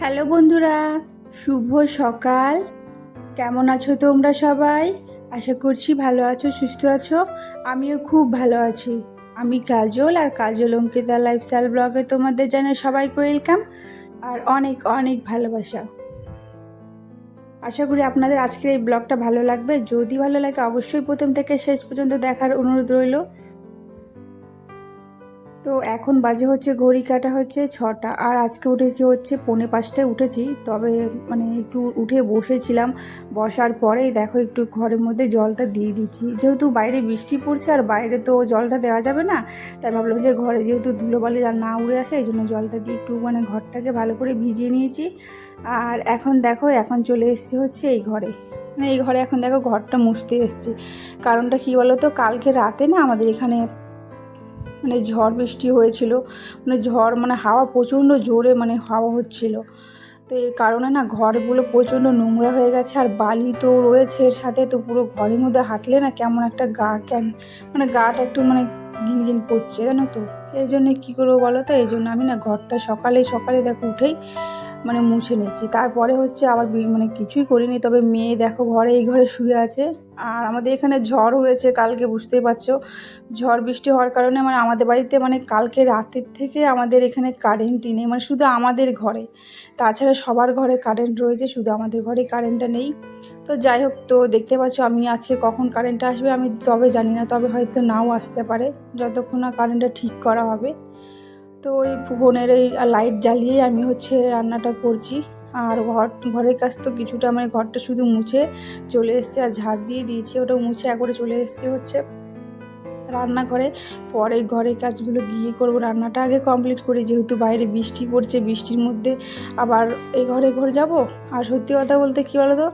Hello বন্ধুরা, শুভ সকাল। কেমন আছো তোমরা সবাই? আশা করছি ভালো আছো, সুস্থ আছো। আমিও খুব ভালো আছি। আমি কাজল আর কাজল অঙ্কিতা লাইফস্টাইল ব্লগে তোমাদের জানাই সবাইকে ওয়েলকাম আর অনেক অনেক ভালোবাসা। আশা করি আপনাদের আজকের এই ব্লগটা ভালো লাগবে। যদি ভালো লাগে অবশ্যই প্রথম থেকে শেষ পর্যন্ত দেখার অনুরোধ রইল। তো এখন বাজে হচ্ছে, ঘড়ি কাটা হচ্ছে ছটা আর আজকে উঠেছি হচ্ছে পৌনে পাঁচটায় উঠেছি। তবে মানে একটু উঠে বসেছিলাম, বসার পরেই দেখো একটু ঘরের মধ্যে জলটা দিয়ে দিচ্ছি। যেহেতু বাইরে বৃষ্টি পড়ছে আর বাইরে তো জলটা দেওয়া যাবে না, তাই ভাবলাম যে ঘরে যেহেতু ধুলোবালি আর না উড়ে আসে, এই জন্য জলটা দিয়ে একটু মানে ঘরটাকে ভালো করে ভিজিয়ে নিয়েছি। আর এখন দেখো, এখন চলে এসেছি হচ্ছে এই ঘরে। মানে এই ঘরে এখন দেখো ঘরটা মুছতে এসেছি। কারণটা কী বলো তো কালকে রাতে না আমাদের এখানে মানে ঝড় বৃষ্টি হয়েছিল মানে ঝড় মানে হাওয়া প্রচণ্ড জোরে মানে হাওয়া হচ্ছিল। তো এর কারণে না ঘরগুলো প্রচণ্ড নোংরা হয়ে গেছে আর বালি তো রয়েছে এর সাথে, তো পুরো ঘরের মধ্যে হাঁটলে না কেমন একটা গা কেন মানে গাটা একটু মানে ঘিন গিন করছে জানো তো। এই জন্যে কী করব বলো তো? এই জন্য আমি না ঘরটা সকালে সকালে দেখো উঠেই মানে মুছে নিচ্ছি। তারপরে হচ্ছে আবার মানে কিছুই করিনি, তবে মেয়ে দেখো ঘরে, এই ঘরে শুয়ে আছে। আর আমাদের এখানে ঝড় হয়েছে কালকে, বুঝতেই পারছ। ঝড় বৃষ্টি হওয়ার কারণে মানে আমাদের বাড়িতে মানে কালকে রাতের থেকে আমাদের এখানে কারেন্টই নেই মানে শুধু আমাদের ঘরে। তাছাড়া সবার ঘরে কারেন্ট রয়েছে, শুধু আমাদের ঘরে কারেন্টটা নেই। তো যাই হোক, তো দেখতে পাচ্ছ আমি আজকে কখন কারেন্টটা আসবে আমি তবে জানি না, তবে হয়তো নাও আসতে পারে, যতক্ষণ না কারেন্টটা ঠিক করা হবে। তো ওই ফোনের এই লাইট জ্বালিয়ে আমি হচ্ছে রান্নাটা করছি। আর ঘর, ঘরের কাছ তো কিছুটা মানে ঘরটা শুধু মুছে চলে এসছে আর ঝাঁট দিয়ে দিয়েছি, ওটা মুছে একবারে চলে এসছে হচ্ছে রান্নাঘরে। পরে ঘরের কাজগুলো গিয়ে করব। রান্নাটা আগে কমপ্লিট করি। যেহেতু বাইরে বৃষ্টি পড়ছে, বৃষ্টির মধ্যে আবার এই ঘরে ঘর যাব? আর সত্যি কথা বলতে কী বলো তো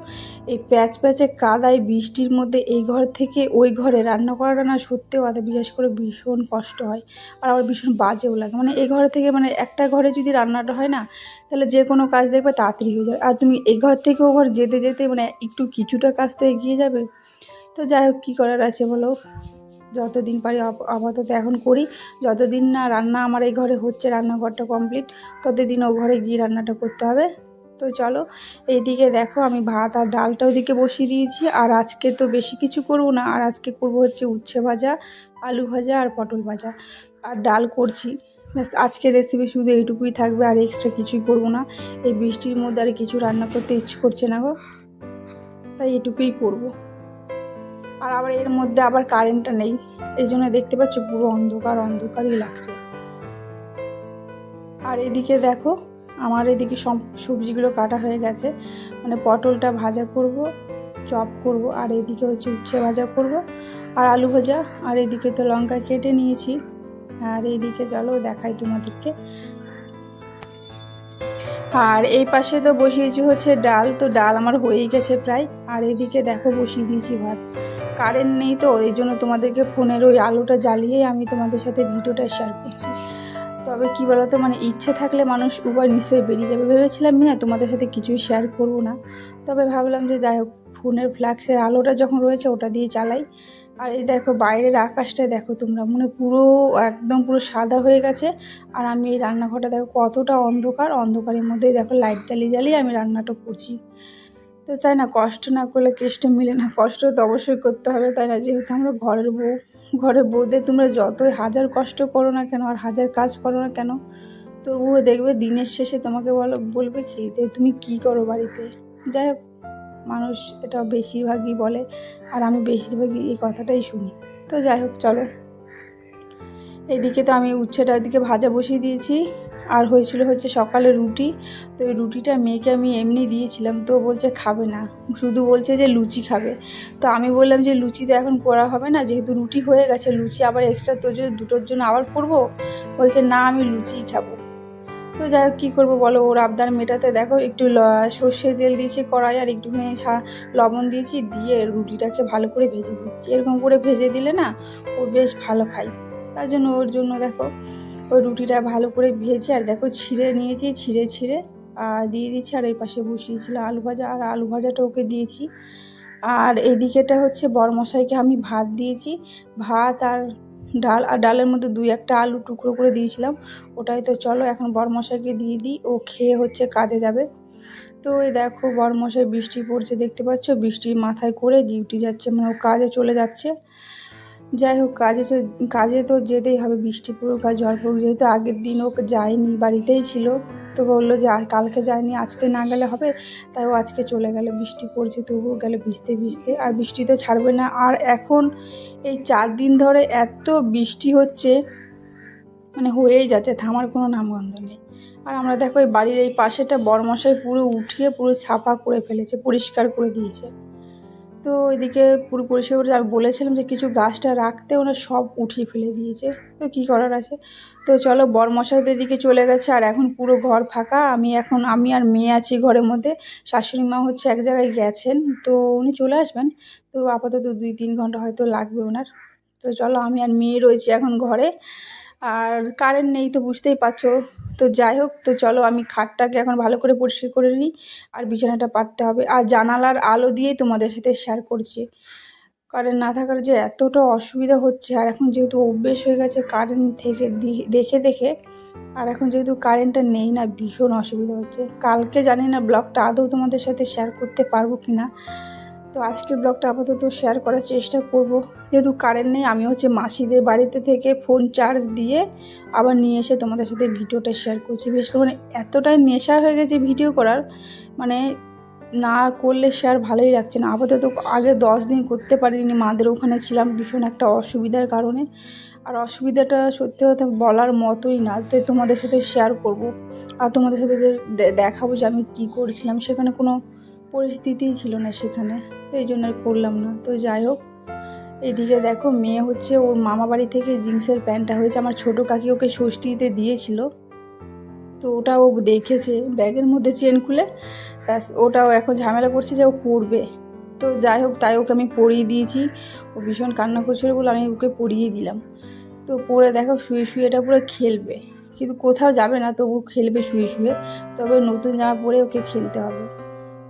এই প্যাচ প্যাচে কাদায় বৃষ্টির মধ্যে এই ঘর থেকে ওই ঘরে রান্না করাটা না সত্যি কথা, বিশেষ করে ভীষণ কষ্ট হয়। আর আমার ভীষণ বাজেও লাগে। মানে এই ঘরে থেকে মানে একটা ঘরে যদি রান্নাটা হয় না, তাহলে যে কোনো কাজ দেখবে তাড়াতাড়ি হয়ে যাবে। আর তুমি এই ঘর থেকে ও ঘর যেতে যেতে মানে একটু কিছুটা কাজ তো এগিয়ে যাবে। তো যাই হোক, কী করার আছে বলো? যতদিন পারি আপাতত এখন করি। যতদিন না রান্না আমার এই ঘরে হচ্ছে, রান্নাঘরটা কমপ্লিট ততদিন ও ঘরে গিয়ে রান্নাটা করতে হবে। তো চলো, এইদিকে দেখো আমি ভাত আর ডালটা ওদিকে বসিয়ে দিয়েছি। আর আজকে তো বেশি কিছু করব না। আর আজকে করব হচ্ছে উচ্ছে ভাজা, আলু ভাজা আর পটল ভাজা। আর ডাল করছি। ব্যাস, আজকের রেসিপি শুধু এইটুকুই থাকবে। আর এক্সট্রা কিছুই করব না। এই বৃষ্টির মধ্যে আর কিছু রান্না করতে ইচ্ছে করছে না গো। তাই এটুকুই করব। আর আবার এর মধ্যে আবার কারেন্টটা নেই। এই জন্য দেখতে পাচ্ছ পুরো অন্ধকার, অন্ধকারই লাগছে। আর এদিকে দেখো, আমার এদিকে সব সবজিগুলো কাটা হয়ে গেছে। মানে পটলটা ভাজা করব, চপ করব, আর এদিকে হচ্ছে উচ্ছে ভাজা করব, আর আলু ভাজা। আর এদিকে তো লঙ্কা কেটে নিয়েছি। আর এইদিকে চলো দেখাই তোমাদেরকে। আর এই পাশে তো বসিয়েছি হচ্ছে ডাল। তো ডাল আমার হয়েই গেছে প্রায়। আর এদিকে দেখো বসিয়ে দিয়েছি ভাত। কারেন্ট নেই তো, এই জন্য তোমাদেরকে ফোনের ওই আলোটা জ্বালিয়েই আমি তোমাদের সাথে ভিডিওটা শেয়ার করছি। তবে কী বলতো মানে ইচ্ছে থাকলে মানুষ উপায় নিশ্চয়ই বেরিয়ে যাবে। ভেবেছিলাম না তোমাদের সাথে কিছুই শেয়ার করব না। তবে ভাবলাম যে হোক, ফোনের ফ্ল্যাক্সের আলোটা যখন রয়েছে ওটা দিয়ে চালাই। আর এই দেখো বাইরের আকাশটা দেখো তোমরা মানে পুরো একদম পুরো সাদা হয়ে গেছে। আর আমি এই রান্নাঘরটা দেখো কতটা অন্ধকার। অন্ধকারের মধ্যেই দেখো লাইট জ্বালিয়ে জ্বালিয়ে আমি রান্নাটা করছি। তো তাই না, কষ্ট না করলে কেষ্ট মিলে না, কষ্ট তো অবশ্যই করতে হবে, তাই না? যেহেতু আমরা ঘরের বউ, ঘরের বউদের তোমরা যতই হাজার কষ্ট করো না কেন আর হাজার কাজ করো না কেন, তবুও দেখবে দিনের শেষে তোমাকে বলো, বলবে খেতে তুমি কি করো বাড়িতে? যাই হোক, মানুষ এটা বেশিরভাগই বলে, আর আমি বেশিরভাগই এই কথাটাই শুনি। তো যাই হোক, চলো। এইদিকে তো আমি উচ্ছেটা ওইদিকে ভাজা বসিয়ে দিয়েছি। আর হয়েছিল হচ্ছে সকালে রুটি। তো ওই রুটিটা মেয়েকে আমি এমনি দিয়েছিলাম, তো বলছে খাবে না। শুধু বলছে যে লুচি খাবে। তো আমি বললাম যে লুচি তো এখন করা হবে না, যেহেতু রুটি হয়ে গেছে, লুচি আবার এক্সট্রা তো যদি দুটোর জন্য আবার করব, বলছে না, আমি লুচিই খাব। তো যাই হোক, কী করব বলো, ওর আবদার মেটাতে দেখো, একটু সর্ষে তেল দিয়েছি কড়াই আর একটুখানি লবণ দিয়েছি, দিয়ে রুটিটাকে ভালো করে ভেজে দিচ্ছি। এরকম করে ভেজে দিলে না, ও বেশ ভালো খায়। তার জন্য ওর জন্য দেখো ওই রুটিটা ভালো করে ভেজে আর দেখো ছিঁড়ে নিয়েছি, ছিঁড়ে ছিঁড়ে। আর দিয়ে দিচ্ছি আর এই পাশে বসিয়েছিল আলু ভাজা। আর আলু ভাজাটা ওকে দিয়েছি। আর এদিকেটা হচ্ছে বরমশাইকে আমি ভাত দিয়েছি। ভাত আর ডাল, আর ডালের মধ্যে দুই একটা আলু টুকরো করে দিয়েছিলাম। ওটাই তো চলো, এখন বরমশাইকে দিয়ে দিই। ও খেয়ে হচ্ছে কাজে যাবে। তো এই দেখো বরমশাই বৃষ্টি পড়ছে, দেখতে পাচ্ছ? বৃষ্টি মাথায় করে ডিউটি যাচ্ছে মানে ও কাজে চলে যাচ্ছে। যাই হোক, কাজে তো- কাজে তো যেতেই হবে। বৃষ্টি পড়ুক আর ঝড় পড়ুক, যেহেতু আগের দিন ওকে যায়নি, বাড়িতেই ছিল। তো বলল যে কালকে যায়নি, আজকে না গেলে হবে। তাই ও আজকে চলে গেল, বৃষ্টি পড়ছে তবুও গেলে ভিজতে ভিজতে। আর বৃষ্টি তো ছাড়বে না। আর এখন এই চার দিন ধরে এত বৃষ্টি হচ্ছে মানে হয়েই যাচ্ছে, থামার কোনো নামগন্ধ নেই। আর আমরা দেখো, এই বাড়ির এই পাশেটা বরমশাই পুরো উঠিয়ে পুরো সাফা করে ফেলেছে, পরিষ্কার করে দিয়েছে। তো ওইদিকে পুরো পরিষ্কার করে আমি বলেছিলাম যে কিছু গাছটা রাখতে ওনার সব উঠিয়ে ফেলে দিয়েছে। তো কী করার আছে? তো চলো বরমশাই তো এদিকে চলে গেছে আর এখন পুরো ঘর ফাঁকা। আমি এখন, আমি আর মেয়ে আছি ঘরের মধ্যে। শাশুড়ি মা হচ্ছে এক জায়গায় গেছেন। তো উনি চলে আসবেন। তো আপাতত দুই তিন ঘণ্টা হয়তো লাগবে ওনার। তো চলো আমি আর মেয়ে রয়েছি এখন ঘরে। আর কারেন্ট নেই তো বুঝতেই পারছ। তো যাই হোক, তো চলো আমি খাটটাকে এখন ভালো করে পরিষ্কার করে নিই আর বিছানাটা পাততে হবে। আর জানালার আলো দিয়েই তোমাদের সাথে শেয়ার করছি। কারেন্ট না থাকার যে এতটা অসুবিধা হচ্ছে, আর এখন যেহেতু অভ্যেস হয়ে গেছে কারেন্ট থেকে দেখে দেখে, আর এখন যেহেতু কারেন্টটা নেই না, ভীষণ অসুবিধা হচ্ছে। কালকে জানি না ব্লগটা আদৌ তোমাদের সাথে শেয়ার করতে পারব কি না তো আজকের ব্লগটা আপাতত শেয়ার করার চেষ্টা করব। যেহেতু কারেন্ট নেই, আমি হচ্ছে মাসিদের বাড়িতে থেকে ফোন চার্জ দিয়ে আবার নিয়ে এসে তোমাদের সাথে ভিডিওটা শেয়ার করছি। বিশেষ করে মানে এতটাই নেশা হয়ে গেছে ভিডিও করার মানে না করলে শেয়ার ভালোই লাগছে না। আপাতত আগে দশ দিন করতে পারিনি, মাদের ওখানে ছিলাম, ভীষণ একটা অসুবিধার কারণে। আর অসুবিধাটা সত্যি কথা বলার মতোই না তো তোমাদের সাথে শেয়ার করব। আর তোমাদের সাথে যে দেখাবো যে আমি কী করেছিলাম, সেখানে কোনো পরিস্থিতিই ছিল না সেখানে এই জন্য করলাম না। তো যাই হোক, এদিকে দেখো মেয়ে হচ্ছে ওর মামা বাড়ি থেকে জিন্সের প্যান্টটা হয়েছে, আমার ছোটো কাকি ওকে ষষ্ঠীতে দিয়েছিল। তো ওটা ও দেখেছে, ব্যাগের মধ্যে চেন খুলে, ব্যাস ওটাও এখন ঝামেলা করছে যে ও পরবে। তো যাই হোক, তাই ওকে আমি পরিয়ে দিয়েছি। ও ভীষণ কান্না করছিল বলে আমি ওকে পরিয়ে দিলাম। তো পরে দেখো শুয়ে শুয়ে এটা পুরো খেলবে, কিন্তু কোথাও যাবে না তবু খেলবে শুয়ে শুয়ে, তবে নতুন জামা পরে ওকে খেলতে হবে।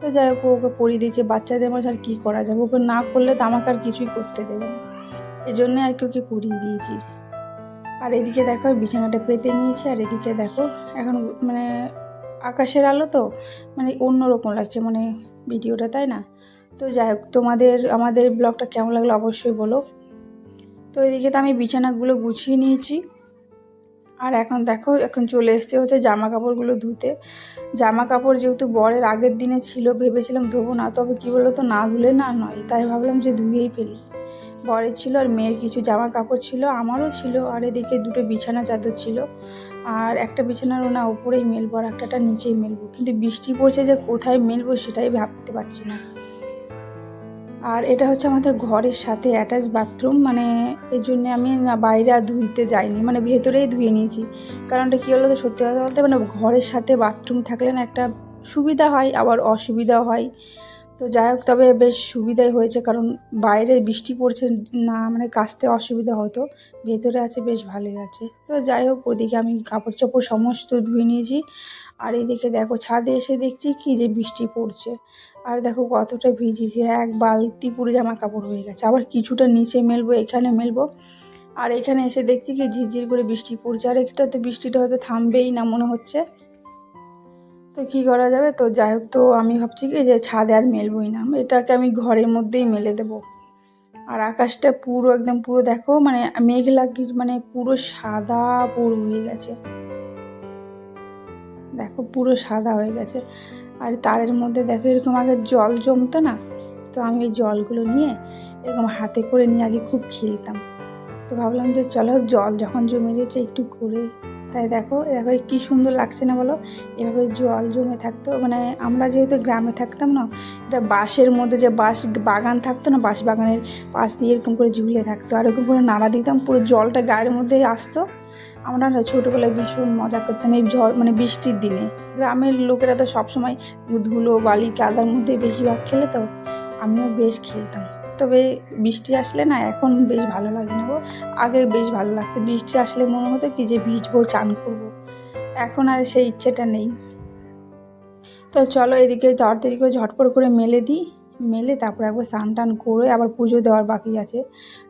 তো যাই হোক ওকে পরিয়ে দিয়েছে, বাচ্চাদের মাঝে আর কী করা যাবে? ওকে না করলে তো আমাকে আর কিছুই করতে দেবে না। এই জন্যে আর কি ওকে পরিয়ে দিয়েছি। আর এদিকে দেখো, বিছানাটা পেতে নিয়েছি, আর এদিকে দেখো, এখন মানে আকাশের আলো তো মানে অন্যরকম লাগছে মানে ভিডিওটা, তাই না? তো যাই হোক, তোমাদের, আমাদের ব্লগটা কেমন লাগল অবশ্যই বলো। তো এদিকে তো আমি বিছানাগুলো গুছিয়ে নিয়েছি। আর এখন দেখো, এখন চলে এসছে হচ্ছে জামা কাপড়গুলো ধুতে। জামা কাপড় যেহেতু বরের আগের দিনে ছিল, ভেবেছিলাম ধোবো না, তবে কী বলো তো না ধুলে না নয়, তাই ভাবলাম যে ধুয়েই ফেলি। বরের ছিল আর মেয়ের কিছু জামা কাপড় ছিল, আমারও ছিল, আর এদিকে দুটো বিছানা চাদর ছিল। আর একটা বিছানার ওনা ওপরেই মেলবো, আর একটাটা নিচেই মেলবো। কিন্তু বৃষ্টি পড়ছে যে কোথায় মেলবো সেটাই ভাবতে পারছি না। আর এটা হচ্ছে আমাদের ঘরের সাথে অ্যাটাচ বাথরুম মানে এর জন্যে আমি না বাইরে ধুইতে যাইনি মানে ভেতরেই ধুয়ে নিয়েছি। কারণটা কী হলো তো সত্যি কথা বলতে মানে ঘরের সাথে বাথরুম থাকলে না একটা সুবিধা হয়, আবার অসুবিধা হয়। তো যাই হোক, তবে বেশ সুবিধাই হয়েছে, কারণ বাইরে বৃষ্টি পড়ছে না মানে কাচতে অসুবিধা হতো। ভেতরে আছে, বেশ ভালোই আছে। তো যাই হোক, ওদিকে আমি কাপড় চোপড় সমস্ত ধুয়ে নিয়েছি। আর এদিকে দেখো, ছাদে এসে দেখছি কি যে বৃষ্টি পড়ছে। আর দেখো কতটা ভিজেছি, এক বালতি পুরো জামা কাপড় হয়ে গেছে। আবার কিছুটা নিচে মেলবো, এখানে মেলবো। আর এখানে এসে দেখছি কি ঝিরঝির করে বৃষ্টি পড়ছে। আর একটা তো বৃষ্টিটা হয়তো থামবেই না মনে হচ্ছে। তো কী করা যাবে? তো যাই হোক, তো আমি ভাবছি কি যে ছাদে আর মেলবই না। এটাকে আমি ঘরের মধ্যেই মেলে দেবো। আর আকাশটা পুরো একদম পুরো দেখো মানে মেঘলা মানে পুরো সাদা পুরো হয়ে গেছে। দেখো পুরো সাদা হয়ে গেছে। আর তারের মধ্যে দেখো এরকম আগে জল জমতো না? তো আমি ওই জলগুলো নিয়ে এরকম হাতে করে নিয়ে আগে খুব খেলতাম। তো ভাবলাম যে চলো জল যখন জমে গেছে একটু করে তাই দেখো দেখো কী সুন্দর লাগছে না বলো? এভাবে জল জমে থাকতো মানে আমরা যেহেতু গ্রামে থাকতাম না এটা বাঁশের মধ্যে যে বাঁশ বাগান থাকতো না, বাঁশ বাগানের পাশ দিয়ে এরকম করে ঝুলে থাকতো। আর এরকম করে নাড়া দিতাম, পুরো জলটা গায়ের মধ্যে আসতো। আমরা না ছোটোবেলায় ভীষণ মজা করতাম এই ঝড় মানে বৃষ্টির দিনে। গ্রামের লোকেরা তো সবসময় ধুলো, বালি, কাদার মধ্যে বেশিরভাগ খেলে তো আমিও বেশ খেলতাম। তবে বৃষ্টি আসলে না এখন বেশ ভালো লাগে না গো। আগে বেশ ভালো লাগতো। বৃষ্টি আসলে মনে হতো কি যে ভিজবো, চান করব। এখন আর সেই ইচ্ছেটা নেই। তো চলো এদিকে তাড়াতাড়ি করে ঝটপট করে মেলে দিই। মেলে তারপর একবার স্নান টান করে আবার পুজো দেওয়ার বাকি আছে।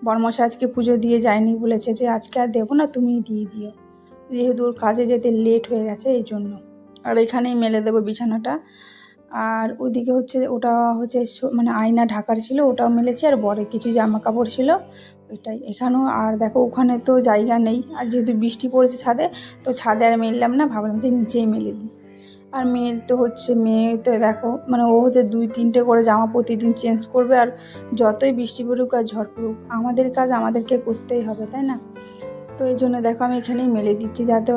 বরমশা আজকে পুজো দিয়ে যায়নি বলেছে যে আজকে আর দেবো না তুমি দিয়ে দিও। যেহেতু ওর কাজে যেতে লেট হয়ে গেছে, এই জন্য। আর এখানেই মেলে দেবো বিছানাটা। আর ওদিকে হচ্ছে ওটা হচ্ছে মানে আয়না ঢাকার ছিল, ওটাও মেলেছি। আর বড় কিছু জামা কাপড় ছিল ওইটাই এখানেও আর দেখো, ওখানে তো জায়গা নেই। আর যেহেতু বৃষ্টি পড়েছে ছাদে, তো ছাদে আর মেললাম না। ভাবলাম যে নিচেই মেলে দিই। আর মেয়ের তো হচ্ছে, মেয়েতে দেখো মানে ও হচ্ছে দুই তিনটে করে জামা প্রতিদিন চেঞ্জ করবে আর যতই বৃষ্টি পড়ুক আর ঝড় পড়ুক, আমাদের কাজ আমাদেরকে করতেই হবে, তাই না? তো এই জন্য দেখো আমি এখানেই মেলে দিচ্ছি যাতে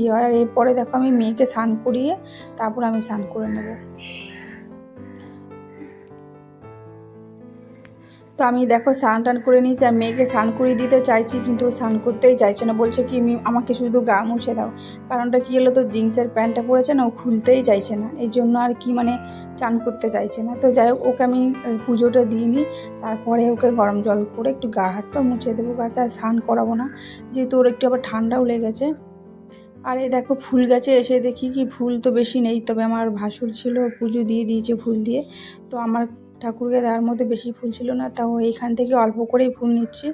ইয়ে হয়। আর এরপরে দেখো আমি মেয়েকে স্নান করিয়ে তারপর আমি স্নান করে নেব। তো আমি দেখো স্নান টান করে নিয়েছি আর মেয়েকে স্নান করিয়ে দিতে চাইছি, কিন্তু স্নান করতেই চাইছে না। বলছে কি, "মি- আমাকে শুধু গা মুছে দাও। কারণটা কী হলো, তো জিন্সের প্যান্টটা পরেছে না, ও খুলতেই চাইছে না। এই জন্য আর কি মানে চান করতে চাইছে না। তো যাই হোক, ওকে আমি পুজোটা দিইনি। তারপরে ওকে গরম জল করে একটু গা হাত পা মুছে দেবো গাছে আর স্নান করাবো না। যেহেতু ওর একটু আবার ঠান্ডাও লেগেছে। আর এই দেখো ফুল গাছে এসে দেখি কি, ফুল তো বেশি নেই, তবে আমার ভাসুর ছিল, পুজো দিয়ে দিয়েছে ফুল দিয়ে। তো আমার ঠাকুরকে দেওয়ার মধ্যে বেশি ফুল ছিল না, তাও এইখান থেকে অল্প করেই ফুল নিচ্ছি।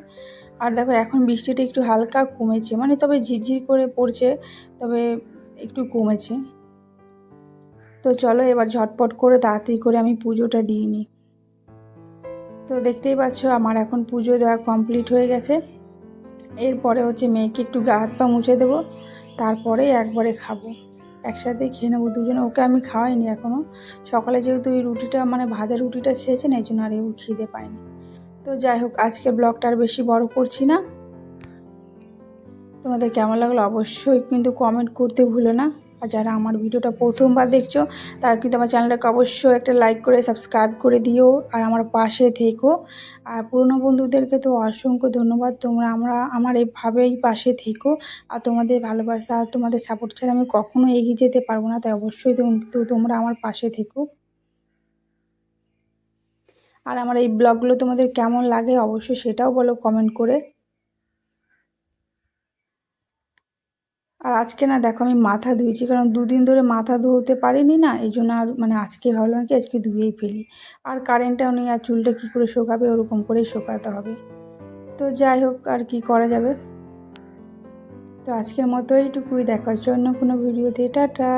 আর দেখো, এখন বৃষ্টিটা একটু হালকা কমেছে মানে তবে ঝিরঝির করে পড়ছে, তবে একটু কমেছে। তো চলো এবার ঝটপট করে তাড়াতাড়ি করে আমি পুজোটা দিয়ে নিই। তো দেখতেই পাচ্ছ, আমার এখন পুজো দেওয়া কমপ্লিট হয়ে গেছে। এরপরে হচ্ছে মেয়েকে একটু গা হাত পা মুছে দেবো, তারপরে একবারে খাব। একসাথেই খেয়ে নেব, দুজনে। ওকে আমি খাওয়াইনি এখনও সকালে যেহেতু ওই রুটিটা মানে ভাজা রুটিটা খেয়েছে না, এই জন্য আর ও খিদে পায়নি। তো যাই হোক, আজকে ব্লগটা আর বেশি বড় করছি না। তোমাদের কেমন লাগল অবশ্যই কিন্তু কমেন্ট করতে ভুলো না। আর যারা আমার ভিডিওটা প্রথমবার দেখছ, তারা কিন্তু আমার চ্যানেলটাকে অবশ্যই একটা লাইক করে সাবস্ক্রাইব করে দিও আর আমার পাশে থেকো। আর পুরনো বন্ধুদেরকে তো অসংখ্য ধন্যবাদ, তোমরা আমরা, আমার এভাবেই পাশে থেকো আর তোমাদের ভালোবাসা আর তোমাদের সাপোর্ট ছাড়া আমি কখনো এগিয়ে যেতে পারব না, তাই অবশ্যই কিন্তু তোমরা আমার পাশে থেকো। আর আমার এই ব্লগগুলো তোমাদের কেমন লাগে অবশ্যই সেটাও বলো কমেন্ট করে। আর আজকে না দেখো আমি মাথা ধুয়েছি, কারণ দুদিন ধরে মাথা ধুতে পারিনি না, এই জন্য আর মানে আজকে ভাবলাম কি আজকে ধুয়েই ফেলি। আর কারেন্টটাও নেই, আর চুলটা কী করে শোকাবে, ওরকম করেই শোকাতে হবে। তো যাই হোক, আর কি করা যাবে? তো আজকের মতো এইটুকুই দেখার জন্য কোনো ভিডিওতে, টাটা।